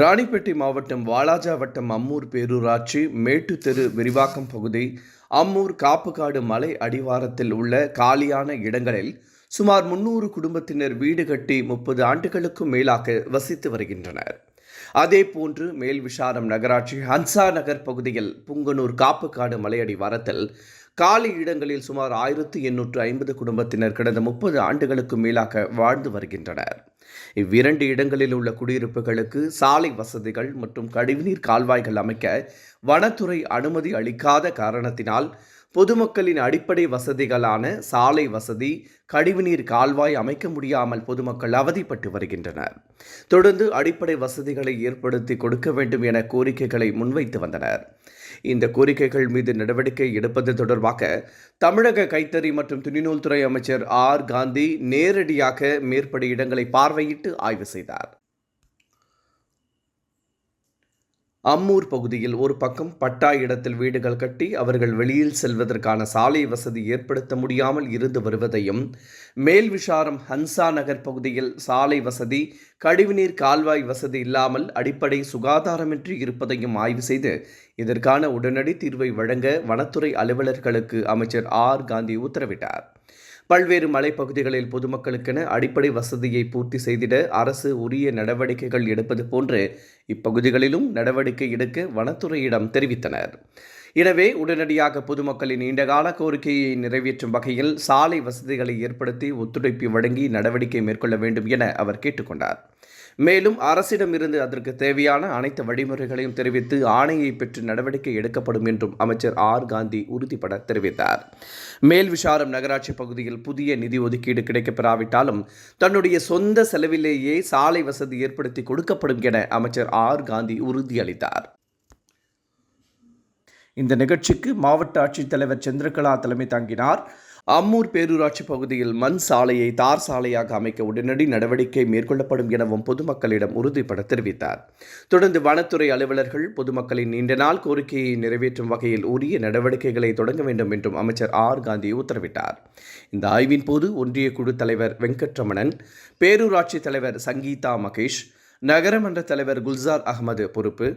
ராணிப்பேட்டை மாவட்டம் வாலாஜா வட்டம் அம்மூர் பேரூராட்சி மேட்டுத்தெரு விரிவாக்கம் பகுதி அம்மூர் காப்புக்காடு மலை அடிவாரத்தில் உள்ள காலியான இடங்களில் சுமார் முன்னூறு குடும்பத்தினர் வீடு கட்டி முப்பது ஆண்டுகளுக்கும் மேலாக வசித்து வருகின்றனர். அதேபோன்று மேல்விசாரம் நகராட்சி ஹன்சா நகர் பகுதியில் புங்கனூர் காப்புக்காடு மலையடிவாரத்தில் காலி இடங்களில் சுமார் ஆயிரத்து எண்ணூற்று ஐம்பது குடும்பத்தினர் கடந்த முப்பது ஆண்டுகளுக்கு மேலாக வாழ்ந்து வருகின்றனர். இவ்விரண்டு இடங்களில் உள்ள குடியிருப்புகளுக்கு சாலை வசதிகள் மற்றும் கழிவுநீர் கால்வாய்கள் அமைக்க வனத்துறை அனுமதி அளிக்காத காரணத்தினால் பொதுமக்களின் அடிப்படை வசதிகளான சாலை வசதி கழிவுநீர் கால்வாய் அமைக்க முடியாமல் பொதுமக்கள் அவதிப்பட்டு வருகின்றனர். தொடர்ந்து அடிப்படை வசதிகளை ஏற்படுத்தி கொடுக்க வேண்டும் என கோரிக்கைகளை முன்வைத்து வந்தனர். இந்த கோரிக்கைகள் மீது நடவடிக்கை எடுப்பது தொடர்பாக தமிழக கைத்தறி மற்றும் துணிநூல்துறை அமைச்சர் ஆர் காந்தி நேரடியாக மேற்படி இடங்களை பார்வையிட்டு ஆய்வு செய்தார். அம்மூர் பகுதியில் ஒரு பக்கம் பட்டா இடத்தில் வீடுகள் கட்டி அவர்கள் வெளியில் செல்வதற்கான சாலை வசதி ஏற்படுத்த முடியாமல் இருந்து வருவதையும் மேல் விஷாரம் ஹன்சா நகர் பகுதியில் சாலை வசதி கழிவுநீர் கால்வாய் வசதி இல்லாமல் அடிப்படை சுகாதாரமின்றி இருப்பதையும் ஆய்வு செய்து இதற்கான உடனடி தீர்வை வழங்க வனத்துறை அலுவலர்களுக்கு அமைச்சர் ஆர். காந்தி உத்தரவிட்டார். பல்வேறு மலைப்பகுதிகளில் பொதுமக்களுக்கென அடிப்படை வசதியை பூர்த்தி செய்திட அரசு உரிய நடவடிக்கைகள் எடுப்பது போன்று இப்பகுதிகளிலும் நடவடிக்கை எடுக்க வனத்துறையிடம் தெரிவித்தனர். எனவே உடனடியாக பொதுமக்களின் நீண்டகால கோரிக்கையை நிறைவேற்றும் வகையில் சாலை வசதிகளை ஏற்படுத்தி ஒத்துழைப்பு வழங்கி நடவடிக்கை மேற்கொள்ள வேண்டும் என அவர் கேட்டுக்கொண்டார். மேலும் அரசிடமிருந்து அதற்கு தேவையான அனைத்து வழிமுறைகளையும் தெரிவித்து ஆணையை பெற்று நடவடிக்கை எடுக்கப்படும் என்றும் அமைச்சர் ஆர். காந்தி உறுதிபட தெரிவித்தார். மேல் விஷாரம் நகராட்சி பகுதியில் புதிய நிதி ஒதுக்கீடு கிடைக்கப்பெறாவிட்டாலும் தன்னுடைய சொந்த செலவிலேயே சாலை வசதி ஏற்படுத்தி கொடுக்கப்படும் என அமைச்சர் ஆர் காந்தி உறுதியளித்தார். இந்த நிகழ்ச்சிக்கு மாவட்ட ஆட்சித்தலைவர் சந்திரகலா தலைமை தாங்கினார். அம்மூர் பேரூராட்சி பகுதியில் மண் சாலையை தார் சாலையாக அமைக்க உடனடி நடவடிக்கை மேற்கொள்ளப்படும் எனவும் பொதுமக்களிடம் உறுதிபட தெரிவித்தார். தொடர்ந்து வனத்துறை அலுவலர்கள் பொதுமக்களின் நீண்ட நாள் கோரிக்கையை நிறைவேற்றும் வகையில் உரிய நடவடிக்கைகளை தொடங்க வேண்டும் என்றும் அமைச்சர் ஆர் காந்தி உத்தரவிட்டார். இந்த ஆய்வின் போது ஒன்றிய குழு தலைவர் வெங்கட்ரமணன் பேரூராட்சி தலைவர் சங்கீதா மகேஷ் நகரமன்ற தலைவர் குல்சார் அகமது பொறுப்பு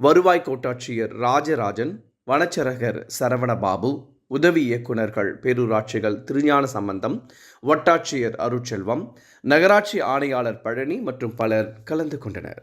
வருவாய் கோட்டாட்சியர் ராஜராஜன் வனச்சரகர் சரவணபாபு உதவி இயக்குநர்கள் பேரூராட்சிகள் திருஞான சம்பந்தம் வட்டாட்சியர் அருட்செல்வம் நகராட்சி ஆணையாளர் பழனி மற்றும் பலர் கலந்து கொண்டனர்.